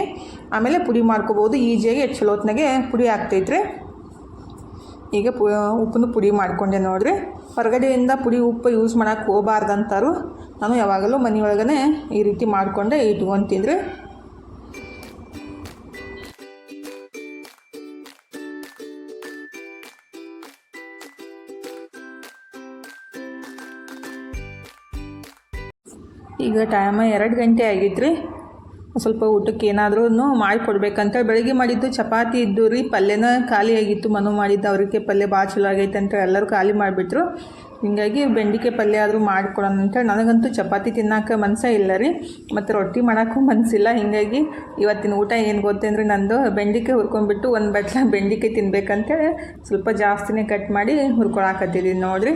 ಆಮೇಲೆ ಪುಡಿ ಮಾಡ್ಕೋಬೋದು. ಈಜಿಯಾಗಿ ಚಲೋತ್ನಾಗೆ ಪುಡಿ ಆಗ್ತೈತ್ರಿ. ಈಗ ಪು, ಉಪ್ಪನ್ನು ಪುಡಿ ಮಾಡ್ಕೊಂಡೆ ನೋಡ್ರಿ. ಹೊರಗಡೆಯಿಂದ ಪುಡಿ ಉಪ್ಪು ಯೂಸ್ ಮಾಡೋಕ್ಕೆ ಹೋಗಬಾರ್ದು ಅಂತಾರು ನಾನು ಯಾವಾಗಲೂ ಮನೆಯೊಳಗನೆ ಈ ರೀತಿ ಮಾಡಿಕೊಂಡೆ ಇಟ್ಕೊತಿದ್ರಿ ಈಗ ಟೈಮ ಎರಡು ಗಂಟೆ ಆಗಿತ್ತು ರೀ ಸ್ವಲ್ಪ ಊಟಕ್ಕೆ ಏನಾದ್ರೂ ಮಾಡಿಕೊಡ್ಬೇಕಂತ ಬೆಳಿಗ್ಗೆ ಮಾಡಿದ್ದು ಚಪಾತಿ ಇದ್ದು ರೀ, ಪಲ್ಯನ ಖಾಲಿ ಆಗಿತ್ತು ಮನು ಮಾಡಿದ್ದು. ಅವ್ರಿಗೆ ಪಲ್ಯ ಭಾಳ ಚಲೋ ಆಗೈತೆ ಅಂತ ಎಲ್ಲರೂ ಖಾಲಿ ಮಾಡಿಬಿಟ್ರು. ಹಿಂಗಾಗಿ ಬೆಂಡಿಕೆ ಪಲ್ಯ ಆದರೂ ಮಾಡ್ಕೊಡೋಣ ಅಂತ ನನಗಂತೂ ಚಪಾತಿ ತಿನ್ನಕ್ಕೆ ಮನಸ್ಸೇ ಇಲ್ಲ ರೀ. ಮತ್ತು ರೊಟ್ಟಿ ಮಾಡೋಕ್ಕೂ ಮನಸ್ಸಿಲ್ಲ. ಹಿಂಗಾಗಿ ಇವತ್ತಿನ ಊಟ ಏನು ಗೊತ್ತೇನ್ರಿ ನಂದು ಬೆಂಡಿಕೆ ಹುರ್ಕೊಂಡ್ಬಿಟ್ಟು ಒಂದು ಬಟ್ಲ ಬೆಂಡಿಕೆ ತಿನ್ಬೇಕಂತೇಳಿ ಸ್ವಲ್ಪ ಜಾಸ್ತಿನೇ ಕಟ್ ಮಾಡಿ ಹುರ್ಕೊಳಕತ್ತಿದ್ದೀನಿ ನೋಡಿರಿ.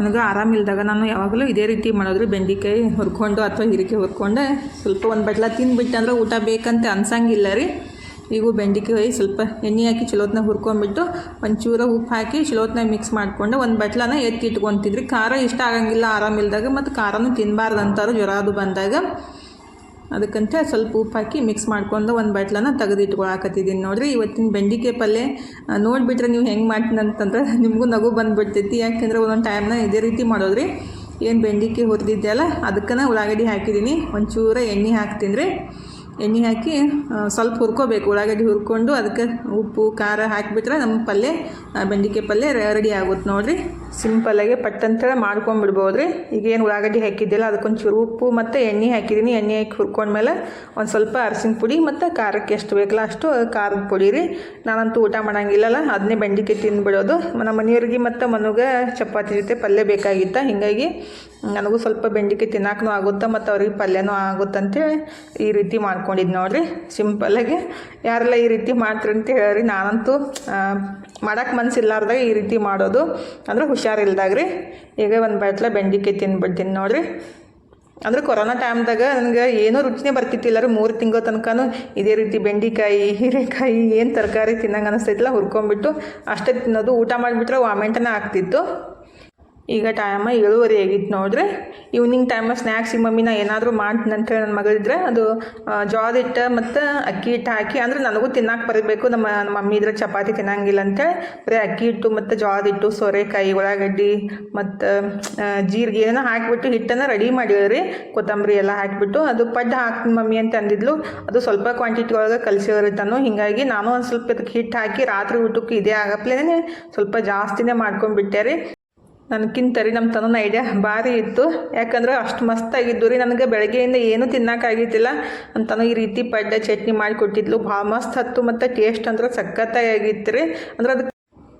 ನನಗೆ ಆರಾಮಿಲ್ದಾಗ ನಾನು ಯಾವಾಗಲೂ ಇದೇ ರೀತಿ ಮಾಡೋದ್ರಿ ಬೆಂಡೆಕಾಯಿ ಹುರ್ಕೊಂಡು ಅಥವಾ ಹೀರಿಕಾಯಿ ಹುರ್ಕೊಂಡೆ. ಸ್ವಲ್ಪ ಒಂದು ಬಟ್ಲ ತಿಂದುಬಿಟ್ಟು ಅಂದ್ರೆ ಊಟ ಬೇಕಂತ ಅನ್ಸಂಗಿಲ್ಲ ರೀ. ಈಗ ಬೆಂಡೆಕಾಯಿ ಸ್ವಲ್ಪ ಎಣ್ಣೆ ಹಾಕಿ ಚಲೋತ್ನಾಗ ಹುರ್ಕೊಂಡ್ಬಿಟ್ಟು ಒಂಚೂರ ಉಪ್ಪು ಹಾಕಿ ಚಲೋತ್ನಾಗ ಮಿಕ್ಸ್ ಮಾಡಿಕೊಂಡು ಒಂದು ಬಟ್ಲನ ಎತ್ತಿ ಇಟ್ಕೊತಿದ್ರಿ. ಖಾರ ಇಷ್ಟ ಆಗಂಗಿಲ್ಲ ಆರಾಮಿಲ್ದಾಗ ಮತ್ತು ಖಾರನೂ ತಿನ್ನಬಾರ್ದು ಅಂತಾರೆ ಜ್ವರ ಅದು ಬಂದಾಗ. ಅದಕ್ಕಂತ ಸ್ವಲ್ಪ ಉಪ್ಪು ಹಾಕಿ ಮಿಕ್ಸ್ ಮಾಡ್ಕೊಂಡು ಒಂದು ಬಟ್ಲನ್ನು ತೆಗೆದಿಟ್ಕೊಳಕತ್ತಿದ್ದೀನಿ ನೋಡಿರಿ. ಇವತ್ತಿನ ಬೆಂಡಿಕಾಯಿ ಪಲ್ಯ ನೋಡಿಬಿಟ್ರೆ ನೀವು ಹೆಂಗೆ ಮಾಡ್ತೀನಿ ಅಂತಂದ್ರೆ ನಿಮಗೂ ನಗು ಬಂದುಬಿಡ್ತೈತಿ. ಯಾಕೆಂದ್ರೆ ಒಂದೊಂದು ಟೈಮ್ನ ಇದೇ ರೀತಿ ಮಾಡೋದ್ರಿ. ಏನು ಬೆಂಡಿಕಾಯಿ ಹುರಿದಿದ್ದೆ ಅಲ್ಲ ಅದಕ್ಕನ ಉಳ್ಳಾಗಡ್ಡಿ ಹಾಕಿದ್ದೀನಿ ಒಂಚೂರ ಎಣ್ಣೆ ಹಾಕ್ತೀನಿ ರೀ. ಎಣ್ಣೆ ಹಾಕಿ ಸ್ವಲ್ಪ ಹುರ್ಕೋಬೇಕು. ಉಳ್ಳಾಗಡ್ಡಿ ಹುರ್ಕೊಂಡು ಅದಕ್ಕೆ ಉಪ್ಪು, ಖಾರ ಹಾಕಿಬಿಟ್ರೆ ನಮ್ಮ ಪಲ್ಯ ಬೆಂಡಿಕಾಯಿ ಪಲ್ಯ ರೆಡಿ ಆಗುತ್ತೆ ನೋಡಿರಿ. ಸಿಂಪಲ್ಲಾಗಿ ಪಟ್ಟಂತ ಮಾಡ್ಕೊಂಡ್ಬಿಡ್ಬೋದು ರೀ ಈಗೇನು ಉಳ್ಳಾಗಡ್ಡಿ ಹಾಕಿದ್ದಿಲ್ಲ, ಅದಕ್ಕೊಂಚೂರು ಉಪ್ಪು ಮತ್ತು ಎಣ್ಣೆ ಹಾಕಿದ್ದೀನಿ. ಎಣ್ಣೆ ಹಾಕಿ ಹುರ್ಕೊಂಡ್ಮೇಲೆ ಒಂದು ಸ್ವಲ್ಪ ಅರಸಿನ ಪುಡಿ ಮತ್ತು ಖಾರಕ್ಕೆ ಎಷ್ಟು ಬೇಕಲ್ಲ ಅಷ್ಟು ಖಾರದ ಪುಡಿ ರೀ. ನಾನಂತೂ ಊಟ ಮಾಡೋಂಗಿಲ್ಲಲ್ಲ, ಅದನ್ನೇ ಬೆಂಡಿಕಾಯಿ ತಿಂದ್ಬಿಡೋದು. ನಮ್ಮ ಮನೆಯವ್ರಿಗೆ ಮತ್ತು ಮನಗೆ ಚಪಾತಿ ಜೊತೆ ಪಲ್ಯ ಬೇಕಾಗಿತ್ತ, ಹೀಗಾಗಿ ನನಗೂ ಸ್ವಲ್ಪ ಬೆಂಡಿಕಾಯಿ ತಿನ್ನೋಕ್ಕೂ ಆಗುತ್ತೆ ಮತ್ತು ಅವ್ರಿಗೆ ಪಲ್ಯನೂ ಆಗುತ್ತಂತೇಳಿ ಈ ರೀತಿ ಮಾಡ್ಕೊಂಡಿದ್ದು ನೋಡಿರಿ. ಸಿಂಪಲ್ಲಾಗಿ ಯಾರೆಲ್ಲ ಈ ರೀತಿ ಮಾಡ್ತೀರಿ ಅಂತ ಹೇಳ್ರಿ ನಾನಂತೂ ಮಾಡೋಕ್ಕೆ ಮನಸ್ಸಿಲ್ಲಾರ್ದಾಗ ಈ ರೀತಿ ಮಾಡೋದು ಅಂದ್ರೆ ಹುಷಾರಿಲ್ದಾಗ ರೀ ಈಗ ಒಂದು ಬಟ್ಲ ಬೆಂಡಿಕಾಯಿ ತಿನ್ಬಿಡ್ತೀನಿ ನೋಡಿರಿ. ಅಂದ್ರೆ ಕೊರೋನಾ ಟೈಮ್ದಾಗ ನನಗೆ ಏನೂ ರುಚಿನೇ ಬರ್ತಿತ್ತಿಲ್ಲ ರೀ. ಮೂರು ತಿಂಗಳ ತನಕನೂ ಇದೇ ರೀತಿ ಬೆಂಡಿಕಾಯಿ, ಹೀರೆಕಾಯಿ, ಏನು ತರಕಾರಿ ತಿನ್ನಂಗೆ ಅನಿಸ್ತೈತಿಲ್ಲ ಹುರ್ಕೊಂಬಿಟ್ಟು ಅಷ್ಟೇ ತಿನ್ನೋದು. ಊಟ ಮಾಡಿಬಿಟ್ರೆ ವಾಮೆಂಟನೇ ಆಗ್ತಿತ್ತು. ಈಗ ಟೈಮ ಏಳುವರೆ ಆಗಿತ್ತು ನೋಡ್ರಿ ಈವ್ನಿಂಗ್ ಟೈಮ ಸ್ನ್ಯಾಕ್ಸಿಗೆ ಮಮ್ಮಿ ನಾ ಏನಾದರೂ ಮಾಡ್ತೀನಿ ಅಂತ ಹೇಳಿ ನನ್ನ ಮಗಳಿದ್ರೆ ಅದು ಜೋಳದ ಹಿಟ್ಟು ಮತ್ತು ಅಕ್ಕಿ ಹಿಟ್ಟು ಹಾಕಿ, ಅಂದ್ರೆ ನನಗೂ ತಿನ್ನಕ್ಕೆ ಬರಬೇಕು. ನಮ್ಮ ಮಮ್ಮಿ ಇದ್ರೆ ಚಪಾತಿ ತಿನ್ನಂಗಿಲ್ಲ ಅಂತೇಳಿ ಬರೀ ಅಕ್ಕಿ ಹಿಟ್ಟು ಮತ್ತು ಜೋಳದ ಹಿಟ್ಟು, ಸೋರೆಕಾಯಿ, ಉಳ್ಳಾಗಡ್ಡಿ ಮತ್ತು ಜೀರಿಗೆ ಏನೋ ಹಾಕಿಬಿಟ್ಟು ಹಿಟ್ಟನ್ನು ರೆಡಿ ಮಾಡಿವ್ರಿ. ಕೊತ್ತಂಬರಿ ಎಲ್ಲ ಹಾಕಿಬಿಟ್ಟು, ಅದು ಪಡ್ಡು ಹಾಕ್ತೀನಿ ಮಮ್ಮಿ ಅಂತ ಅಂದಿದ್ಲು. ಅದು ಸ್ವಲ್ಪ ಕ್ವಾಂಟಿಟಿ ಒಳಗೆ ಕಲಿಸಿವ್ರಿ ತಾನು. ಹಿಂಗಾಗಿ ನಾನು ಒಂದು ಸ್ವಲ್ಪ ಇದಕ್ಕೆ ಹಿಟ್ಟು ಹಾಕಿ ರಾತ್ರಿ ಊಟಕ್ಕೆ ಇದೇ ಆಗಪ್ಲೇನೆ ಸ್ವಲ್ಪ ಜಾಸ್ತಿನೇ ಮಾಡ್ಕೊಂಡ್ಬಿಟ್ಟೆ ರೀ. ನನಗಿಂತ ರೀ ನಮ್ಮ ತನನ ಐಡಿಯಾ ಭಾರಿ ಇತ್ತು. ಯಾಕಂದ್ರೆ ಅಷ್ಟು ಮಸ್ತಾಗಿದ್ದು ರೀ, ನನಗೆ ಬೆಳಗ್ಗೆಯಿಂದ ಏನೂ ತಿನ್ನೋಕ್ಕಾಗಿದ್ದಿಲ್ಲ ಅಂತನೂ ಈ ರೀತಿ ಪಡ್ಡೆ ಚಟ್ನಿ ಮಾಡಿ ಕೊಟ್ಟಿದ್ಲು. ಭಾಳ ಮಸ್ತ್ ಹತ್ತು, ಮತ್ತು ಟೇಸ್ಟ್ ಅಂದ್ರೆ ಸಖತ್ತಾಗಿ ಆಗಿತ್ತು ರೀ. ಅಂದ್ರೆ ಅದು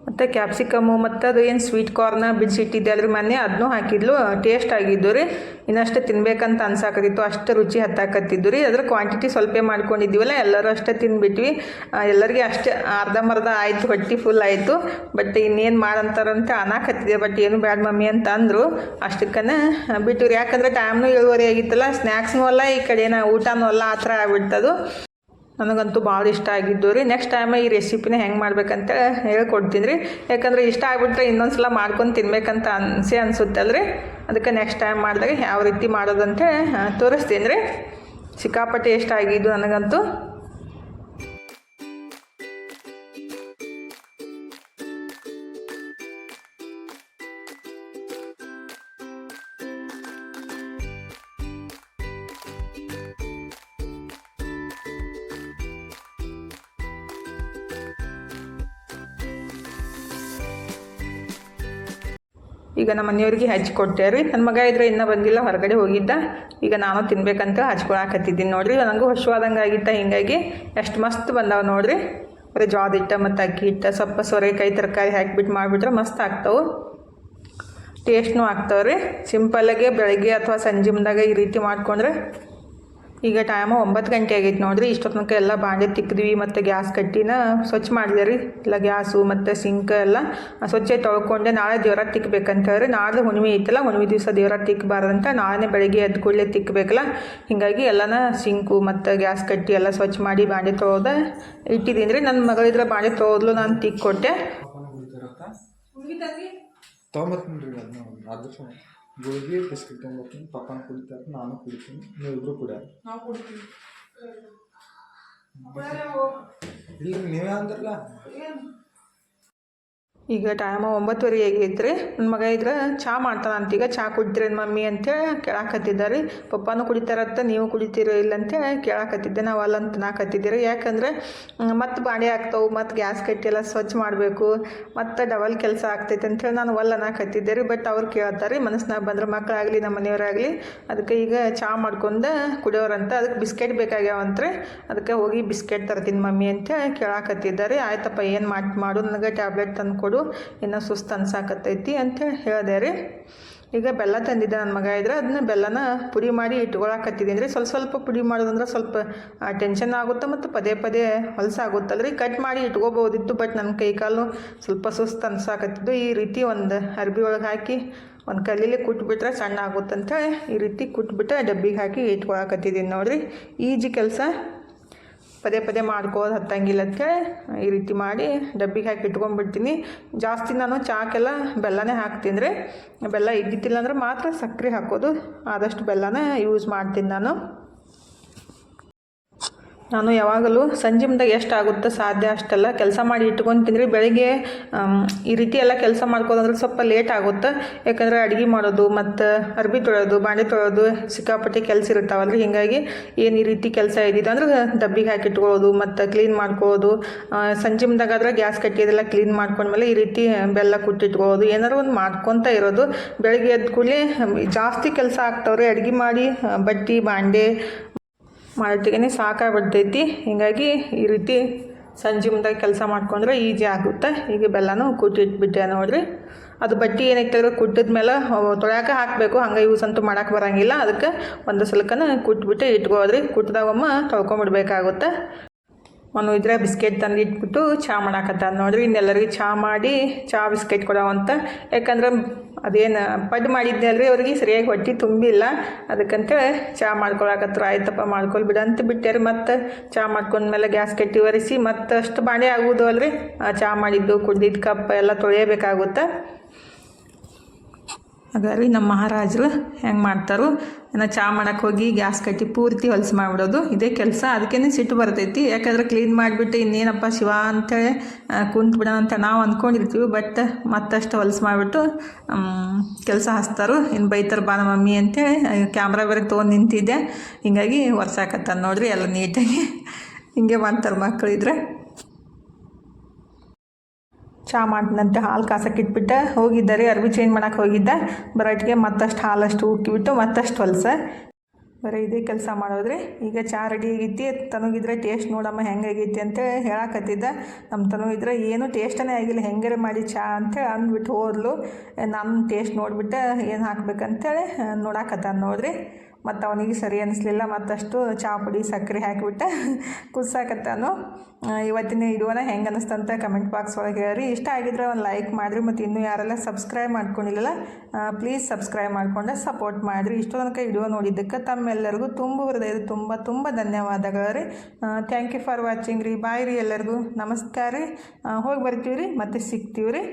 ಮತ್ತು ಕ್ಯಾಪ್ಸಿಕಮ್ಮು ಮತ್ತು ಅದು ಏನು ಸ್ವೀಟ್ ಕಾರ್ನ ಬಿಡಿಸಿಟ್ಟಿದ್ದೆ ಅದ್ರ ಮನೆ ಅದನ್ನೂ ಹಾಕಿದ್ಲು. ಟೇಸ್ಟ್ ಆಗಿದ್ದು ರೀ. ಇನ್ನಷ್ಟು ತಿನ್ಬೇಕಂತ ಅನ್ಸಾಕತ್ತಿತ್ತು. ಅಷ್ಟು ರುಚಿ ಹತ್ತಾಕತ್ತಿದ್ದು ರೀ. ಅದ್ರ ಕ್ವಾಂಟಿಟಿ ಸ್ವಲ್ಪ ಮಾಡ್ಕೊಂಡಿದ್ದೀವಲ್ಲ ಎಲ್ಲರೂ ಅಷ್ಟೇ ತಿಂದ್ಬಿಟ್ವಿ ಆ, ಎಲ್ಲರಿಗೆ ಅಷ್ಟೇ ಅರ್ಧಂಬರ್ಧ ಆಯಿತು ಹೊಟ್ಟೆ ಫುಲ್ ಆಯಿತು. ಬಟ್ ಇನ್ನೇನು ಮಾಡಂತಾರಂತ ಅನಾಕತ್ತಿದೆ. ಬಟ್ ಏನು ಬ್ಯಾಡ ಮಮ್ಮಿ ಅಂತ ಅಂದರು ಅಷ್ಟಕ್ಕನೆ ಬಿಟ್ಟು ಯಾಕಂದರೆ ಟೈಮ್ನು ಏಳುವರೆ ಆಗಿತ್ತಲ್ಲ ಸ್ನ್ಯಾಕ್ಸ್ನೂ ಅಲ್ಲ ಈ ಕಡೆನ ಊಟನೂ ಅಲ್ಲ ಆ ಥರ ಆಗ್ಬಿಡ್ತದು. ನನಗಂತೂ ಭಾಳ ಇಷ್ಟ ಆಗಿದ್ದು ರೀ. ನೆಕ್ಸ್ಟ್ ಟೈಮ್ ಈ ರೆಸಿಪಿನ ಹೆಂಗೆ ಮಾಡ್ಬೇಕಂತ ಹೇಳ್ಕೊಡ್ತೀನಿ ರೀ. ಯಾಕಂದ್ರೆ ಇಷ್ಟ ಆಗಿಬಿಟ್ರೆ ಇನ್ನೊಂದು ಸಲ ಮಾಡ್ಕೊಂಡು ತಿನ್ಬೇಕಂತ ಅನ್ಸೆ ಅನ್ಸುತ್ತಲ್ರಿ ಅದಕ್ಕೆ ನೆಕ್ಸ್ಟ್ ಟೈಮ್ ಮಾಡಿದಾಗ ಯಾವ ರೀತಿ ಮಾಡೋದಂತೇಳಿ ತೋರಿಸ್ತೀನಿ ರೀ. ಸಿಕ್ಕಾಪಟ್ಟೆ ಇಷ್ಟ ಆಗಿದ್ದು ನನಗಂತೂ. ಈಗ ನಮ್ಮ ಮನೆಯವ್ರಿಗೆ ಹಚ್ಚಿ ಕೊಟ್ಟೆ ರೀ. ನನ್ನ ಮಗ ಇದ್ರೆ ಇನ್ನೂ ಬಂದಿಲ್ಲ, ಹೊರಗಡೆ ಹೋಗಿದ್ದ. ಈಗ ನಾನು ತಿನ್ಬೇಕಂತ ಹಚ್ಕೊಳಕತ್ತಿದ್ದೀನಿ ನೋಡಿರಿ. ನನಗೂ ಹಸುವಾದಂಗೆ ಆಗಿತ್ತ ಹಿಂಗಾಗಿ ಎಷ್ಟು ಮಸ್ತ್ ಬಂದಾವ ನೋಡಿರಿ. ಬರೀ ಜೋಳದ ಇಟ್ಟ ಮತ್ತು ಅಕ್ಕಿ ಹಿಟ್ಟ, ಸ್ವಲ್ಪ ಸೊರೆಕಾಯಿ, ತರಕಾರಿ ಹಾಕಿಬಿಟ್ಟು ಮಾಡಿಬಿಟ್ರೆ ಮಸ್ತ್ ಆಗ್ತಾವೆ. ಟೇಸ್ಟ್ನೂ ಆಗ್ತಾವೆ ರೀ. ಸಿಂಪಲ್ಲಾಗೆ ಬೆಳಗ್ಗೆ ಅಥವಾ ಸಂಜೆ ಮುಂದಾಗ ಈ ರೀತಿ ಮಾಡ್ಕೊಂಡ್ರೆ ಈಗ ಟೈಮು ಒಂಬತ್ತು ಗಂಟೆ ಆಗೈತೆ ನೋಡ್ರಿ. ಇಷ್ಟೊತ್ತನಕ ತನಕ ಎಲ್ಲ ಬಾಂಡೆ ತಿಕ್ಕಿದ್ವಿ ಮತ್ತು ಗ್ಯಾಸ್ ಕಟ್ಟಿನ ಸ್ವಚ್ಛ ಮಾಡಿದೆ ರೀ. ಇಲ್ಲ ಗ್ಯಾಸು ಮತ್ತು ಸಿಂಕ್ ಎಲ್ಲ ಸ್ವಚ್ಛ ತೊಳ್ಕೊಂಡೆ. ನಾಳೆ ದೇವ್ರ ತಿಕ್ಬೇಕಂತ ಹೇಳಿ ನಾಳೆ ಹುಣ್ಣಿಮೆ ಐತಲ್ಲ, ಹುಣ್ಣಿಮೆ ದಿವಸ ದೇವ್ರ ತಿಕ್ಕಬಾರ್ದಂತ ನಾಳೆ ಬೆಳಗ್ಗೆ ಎದ್ದು ಕೂಡಲೇ ತಿಕ್ಕಬೇಕಲ್ಲ ಹೀಗಾಗಿ ಎಲ್ಲನ ಸಿಂಕು ಮತ್ತು ಗ್ಯಾಸ್ ಕಟ್ಟಿ ಎಲ್ಲ ಸ್ವಚ್ಛ ಮಾಡಿ ಬಾಂಡೆ ತೊಳೋದ ಇಟ್ಟಿದ್ದೀನಿ ರೀ ನನ್ನ ಮಗಳಿದ್ರೆ ಬಾಂಡೆ ತೊಳೆದ್ಲು, ನಾನು ತಿಕ್ಕಿ ಗೋಧಿ ಬಿಸ್ಕಿಟ್ ತೊಗೊಂಡ್ಬರ್ತೀನಿ ಪಪ್ಪನ ಕುಡಿತಾರೆ ನಾನು ಕುಡಿತೀನಿ ನೀವಿಬ್ರು ಕುಡಿಯಾರ ನಾವು ಕೊಡ್ತೀವಿ. ಇಲ್ರಿ ನೀವೇ ಅಂದ್ರಲ್ಲ? ಈಗ ಟೈಮ ಒಂಬತ್ತುವರೆ ಆಗೈತೆ ರೀ ನನ್ನ ಮಗ ಇದ್ರೆ ಚಹಾ ಮಾಡ್ತಾನಂತ ಈಗ ಚಹಾ ಕುಡಿದ್ರೇನು ಮಮ್ಮಿ ಅಂತೇಳಿ ಕೇಳಾಕತ್ತಿದ್ದಾರೆ. ಪಪ್ಪಾನು ಕುಡಿತಾರಂತ ನೀವು ಕುಡಿತೀರೋ ಇಲ್ಲ ಅಂತೇಳಿ ಕೇಳಾಕತ್ತಿದ್ದೆ. ನಾವು ಅಲ್ಲ ಅಂತ ನಾಕತ್ತಿದ್ದೀರಿ ಯಾಕಂದ್ರೆ ಮತ್ತೆ ಬಾಡಿ ಆಗ್ತಾವೆ, ಮತ್ತು ಗ್ಯಾಸ್ ಕಟ್ಟಿ ಎಲ್ಲ ಸ್ವಚ್ಛ ಮಾಡಬೇಕು, ಮತ್ತು ಡಬಲ್ ಕೆಲಸ ಆಗ್ತೈತೆ ಅಂತೇಳಿ ನಾನು ಒಲ್ಲ ನಾಕತ್ತಿದ್ದೆ ರೀ ಬಟ್ ಅವ್ರು ಕೇಳ್ತಾರೆ ರೀ ಮನಸ್ಸಿನಾಗ ಬಂದ್ರೆ ಮಕ್ಕಳಾಗಲಿ ನಮ್ಮ ಮನೆಯವರಾಗಲಿ, ಅದಕ್ಕೆ ಈಗ ಚಹಾ ಮಾಡ್ಕೊಂಡು ಕುಡಿಯೋರಂತ. ಅದಕ್ಕೆ ಬಿಸ್ಕೆಟ್ ಬೇಕಾಗ್ಯಾವಂತ್ರಿ ಅದಕ್ಕೆ ಹೋಗಿ ಬಿಸ್ಕೆಟ್ ತರ್ತೀನಿ ಮಮ್ಮಿ ಅಂತ ಕೇಳಾಕತ್ತಿದ್ದಾರೆ. ಆಯ್ತಪ್ಪ, ಏನು ಮಾಡಿ, ಮಾಡು, ನನಗೆ ಟ್ಯಾಬ್ಲೆಟ್ ತಂದು ಕೊಡು ಇನ್ನೂ ಸುಸ್ತು ಅನ್ಸಾಕತ್ತೈತಿ ಅಂತ ಹೇಳಿದೆ ರೀ. ಈಗ ಬೆಲ್ಲ ತಂದಿದ್ದೆ ನನ್ನ ಮಗ ಇದ್ರೆ ಅದನ್ನ ಬೆಲ್ಲನ ಪುಡಿ ಮಾಡಿ ಇಟ್ಕೊಳಕತ್ತಿದ್ದೀನಿ ರೀ ಸ್ವಲ್ಪ ಸ್ವಲ್ಪ ಪುಡಿ ಮಾಡೋದಂದ್ರೆ ಸ್ವಲ್ಪ ಟೆನ್ಷನ್ ಆಗುತ್ತೆ ಮತ್ತು ಪದೇ ಪದೇ ಹೊಲಸಾಗುತ್ತಲ್ಲ ರೀ ಕಟ್ ಮಾಡಿ ಇಟ್ಕೋಬೋದಿತ್ತು ಬಟ್ ನನ್ನ ಕೈ ಕಾಲು ಸ್ವಲ್ಪ ಸುಸ್ತು ಅನ್ಸಾಕತ್ತಿದ್ದು. ಈ ರೀತಿ ಒಂದು ಅರ್ಬಿ ಒಳಗೆ ಹಾಕಿ, ಒಂದು ಕಲ್ಲಲ್ಲಿ ಕುಟ್ಬಿಟ್ರೆ ಸಣ್ಣ ಆಗುತ್ತಂತ ಈ ರೀತಿ ಕುಟ್ಬಿಟ್ಟು ಡಬ್ಬಿಗೆ ಹಾಕಿ ಇಟ್ಕೊಳಕತ್ತಿದ್ದೀನಿ ನೋಡಿರಿ. ಈಜಿ ಕೆಲಸ. ಪದೇ ಪದೇ ಮಾಡ್ಕೋದು ಹತ್ತಂಗಿಲ್ಲ ಅಂತೇಳಿ ಈ ರೀತಿ ಮಾಡಿ ಡಬ್ಬಿಗೆ ಹಾಕಿ ಇಟ್ಕೊಂಡ್ಬಿಡ್ತೀನಿ. ಜಾಸ್ತಿ ನಾನು ಚಾಕೆಲ್ಲ ಬೆಲ್ಲನೇ ಹಾಕ್ತೀನಿ ಬೆಲ್ಲ ಇದ್ದಿತ್ತಿಲ್ಲ ಅಂದ್ರೆ ಮಾತ್ರ ಸಕ್ಕರೆ ಹಾಕೋದು. ಆದಷ್ಟು ಬೆಲ್ಲನೇ ಯೂಸ್ ಮಾಡ್ತೀನಿ ನಾನು. ನಾನು ಯಾವಾಗಲೂ ಸಂಜೆ ಮುಂದಾಗ ಎಷ್ಟು ಆಗುತ್ತೋ ಸಾಧ್ಯ ಅಷ್ಟೆಲ್ಲ ಕೆಲಸ ಮಾಡಿ ಇಟ್ಕೊಂಡು ತಿಂದರೆ ಬೆಳಿಗ್ಗೆ ಈ ರೀತಿ ಎಲ್ಲ ಕೆಲಸ ಮಾಡ್ಕೋದಂದ್ರೆ ಸ್ವಲ್ಪ ಲೇಟ್ ಆಗುತ್ತೆ? ಯಾಕಂದರೆ ಅಡುಗೆ ಮಾಡೋದು ಮತ್ತು ಅರ್ಬಿ ತೊಳೆಯೋದು ಬಾಂಡೆ ತೊಳೆಯೋದು ಸಿಕ್ಕಾಪಟ್ಟೆ ಕೆಲಸ ಇರ್ತಾವಲ್ಲ ಹೀಗಾಗಿ ಏನು ಈ ರೀತಿ ಕೆಲಸ ಇದ್ದಿದ್ದು ಅಂದ್ರೆ ಡಬ್ಬಿಗೆ ಹಾಕಿ ಇಟ್ಕೊಳ್ಳೋದು ಮತ್ತು ಕ್ಲೀನ್ ಮಾಡ್ಕೊಳ್ಳೋದು. ಸಂಜೆ ಮುಂದಾಗಾದ್ರೆ ಗ್ಯಾಸ್ ಕಟ್ಟಿದೆಲ್ಲ ಕ್ಲೀನ್ ಮಾಡ್ಕೊಂಡ್ಮೇಲೆ ಈ ರೀತಿ ಬೆಲ್ಲ ಕುಟ್ಟಿಟ್ಕೊಳ್ಳೋದು ಏನಾರು ಒಂದು ಮಾಡ್ಕೊತ ಇರೋದು. ಬೆಳಗ್ಗೆ ಎದ್ದ ಕೂಡಲೇ ಜಾಸ್ತಿ ಕೆಲಸ ಆಗ್ತಾವ್ರಿ ಅಡುಗೆ ಮಾಡಿ ಬಟ್ಟೆ, ಬಾಂಡೆ ಮಾಡೋತ್ತಿಗೆ ಸಾಕಾಗ್ಬಿಡ್ತೈತಿ. ಹೀಗಾಗಿ ಈ ರೀತಿ ಸಂಜೆ ಕೆಲಸ ಮಾಡ್ಕೊಂಡ್ರೆ ಈಜಿ ಆಗುತ್ತೆ. ಈಗ ಬೆಲ್ಲನೂ ಕುಟ್ಟಿಟ್ಬಿಟ್ಟೆ ನೋಡ್ರಿ. ಅದು ಬಟ್ಟೆ ಏನೈತೆ ಕುಟ್ಟಿದ ಮೇಲೆ ತೊಳೆಯೋಕೆ ಹಾಕಬೇಕು. ಹಂಗೆ ಯೂಸ್ ಅಂತೂ ಮಾಡೋಕೆ ಬರೋಂಗಿಲ್ಲ. ಅದಕ್ಕೆ ಒಂದು ಸಲಕನ ಕುಟ್ಬಿಟ್ಟು ಇಟ್ಕೋದ್ರಿ. ಕುಟ್ಟಿದಾಗೊಮ್ಮ ತೊಳ್ಕೊಂಬಿಡ್ಬೇಕಾಗುತ್ತೆ. ಅವನು ಇದ್ರೆ ಬಿಸ್ಕೆಟ್ ತಂದು ಇಟ್ಬಿಟ್ಟು ಚಹಾ ಮಾಡಾಕತ್ತ ನೋಡ್ರಿ, ಇನ್ನೆಲ್ಲರಿಗೂ ಚಹಾ ಮಾಡಿ ಚಹಾ ಬಿಸ್ಕೆಟ್ ಕೊಡವಂತ ಯಾಕಂದ್ರೆ ಅದೇನು ಪಡ್ ಮಾಡಿದ್ದೆ ಅಲ್ರಿ, ಅವ್ರಿಗೆ ಸರಿಯಾಗಿ ಹೊಟ್ಟೆ ತುಂಬಿಲ್ಲ. ಅದಕ್ಕಂತೇಳಿ ಚಹಾ ಮಾಡ್ಕೊಳಕತ್ರ. ಆಯ್ತಪ್ಪ ಮಾಡ್ಕೊಲ್ ಬಿಡ ಅಂತ ಬಿಟ್ಟಾರೆ. ಮತ್ತು ಚಹಾ ಮಾಡ್ಕೊಂಡ್ಮೇಲೆ ಗ್ಯಾಸ್ ಕಟ್ಟಿ ಒರೆಸಿ ಮತ್ತಷ್ಟು ಬಾಣೆ ಆಗುವುದು ಅಲ್ರಿ. ಚಹಾ ಮಾಡಿದ್ದು, ಕುಡ್ದಿದ್ದು ಕಪ್ ಎಲ್ಲ ತೊಳೆಯಬೇಕಾಗುತ್ತೆ? ಹಾಗಾದ್ರೆ ನಮ್ಮ ಮಹಾರಾಜರು ಹೆಂಗೆ ಮಾಡ್ತಾರೋ? ಏನೋ ಚಹಾ ಮಾಡಕ್ಕೆ ಹೋಗಿ ಗ್ಯಾಸ್ ಕಟ್ಟಿ ಪೂರ್ತಿ ಹೊಲಸು ಮಾಡಿಬಿಡೋದು. ಇದೇ ಕೆಲಸ ಅದಕ್ಕೇ ಸಿಟ್ಟು ಬರ್ತೈತಿ. ಯಾಕಂದ್ರೆ ಕ್ಲೀನ್ ಮಾಡಿಬಿಟ್ಟು ಇನ್ನೇನಪ್ಪ ಶಿವ ಅಂತೇಳಿ ಕುಂತು ಬಿಡೋಣ ಅಂತ ನಾವು ಅಂದ್ಕೊಂಡಿರ್ತೀವಿ ಬಟ್ ಮತ್ತಷ್ಟು ಹೊಲಸು ಮಾಡಿಬಿಟ್ಟು ಕೆಲಸ ಹಚ್ತಾರು. ಇನ್ನು ಬೈತಾರೆ, ಬಾ ನಮ್ಮ ಮಮ್ಮಿ ಅಂತೇಳಿ ಕ್ಯಾಮ್ರಾ ಬೇರೆ ತೊಗೊಂಡು ನಿಂತಿದ್ದೆ. ಹಿಂಗಾಗಿ ಒರ್ಸಾಕತ್ತಾನ ನೋಡ್ರಿ, ಎಲ್ಲ ನೀಟಾಗಿ ಹಿಂಗೆ ಮಾಡ್ತಾರೆ ಮಕ್ಕಳಿದ್ರೆ ಚಹಾ ಮಾಡಿದಂತೆ ಹಾಲು ಕಾಸಕ್ಕೆ ಇಟ್ಬಿಟ್ಟು. ಹೋಗಿದ್ದರೆ ಅರ್ವಿ ಚೇಂಜ್ ಮಾಡಕ್ಕೆ ಹೋಗಿದ್ದೆ. ಬರೋಟ್ಟಿಗೆ ಮತ್ತಷ್ಟು ಹಾಲಷ್ಟು ಉಕ್ಕಿಬಿಟ್ಟು ಮತ್ತಷ್ಟು ಹೊಲ್ಸ. ಬರೀ ಇದೇ ಕೆಲಸ ಮಾಡೋದ್ರಿ. ಈಗ ಚಹಾ ರೆಡಿ ಆಗೈತಿ. ತನಗಿದ್ರೆ ಟೇಸ್ಟ್ ನೋಡಮ್ಮ ಹೆಂಗಾಗೈತಿ ಅಂತ ಹೇಳಕತ್ತಿದ್ದ. ನಮ್ಮ ತನಗಿದ್ರೆ ಏನು ಟೇಸ್ಟನೇ ಆಗಿಲ್ಲ. ಹೆಂಗಾರೆ ಮಾಡಿ ಚಹಾ ಅಂತೇಳಿ ಅಂದ್ಬಿಟ್ಟು ಹೋದ್ಲು. ನಾನು ಟೇಸ್ಟ್ ನೋಡಿಬಿಟ್ಟೆ, ಏನು ಹಾಕ್ಬೇಕಂತೇಳಿ, ನೋಡಾಕತ್ತಾನ ನೋಡ್ರಿ. ಮತ್ತು ಅವನಿಗೆ ಸರಿ ಅನ್ನಿಸ್ಲಿಲ್ಲ ಮತ್ತಷ್ಟು ಚಹಾ ಪುಡಿ ಸಕ್ಕರೆ ಹಾಕಿಬಿಟ್ಟೆ ಕುದಿಸಾಕತ್ತಾನು ಇವತ್ತಿನ ವಿಡಿಯೋನ ಹೆಂಗೆ ಅನ್ನಿಸ್ತಂತ ಕಮೆಂಟ್ ಬಾಕ್ಸ್ ಒಳಗೆ ಹೇಳ್ರಿ. ಇಷ್ಟ ಆಗಿದ್ರೆ ಒಂದು ಲೈಕ್ ಮಾಡಿರಿ, ಮತ್ತು ಇನ್ನೂ ಯಾರೆಲ್ಲ ಸಬ್ಸ್ಕ್ರೈಬ್ ಮಾಡ್ಕೊಂಡಿಲ್ಲ ಪ್ಲೀಸ್ ಸಬ್ಸ್ಕ್ರೈಬ್ ಮಾಡಿಕೊಂಡೆ ಸಪೋರ್ಟ್ ಮಾಡಿರಿ. ಇಷ್ಟು ತನಕ ವಿಡಿಯೋ ನೋಡಿದ್ದಕ್ಕೆ ತಮ್ಮೆಲ್ಲರಿಗೂ ತುಂಬ ಹೃದಯದ ತುಂಬ ತುಂಬ ಧನ್ಯವಾದಗಳು ರೀ ಥ್ಯಾಂಕ್ ಯು ಫಾರ್ ವಾಚಿಂಗ್ ರೀ. ಬಾಯ್ ರೀ ಎಲ್ಲರಿಗೂ. ನಮಸ್ಕಾರ ರೀ. ಹೋಗಿ ಬರ್ತೀವಿ ರೀ ಮತ್ತೆ ಸಿಗ್ತೀವಿ ರೀ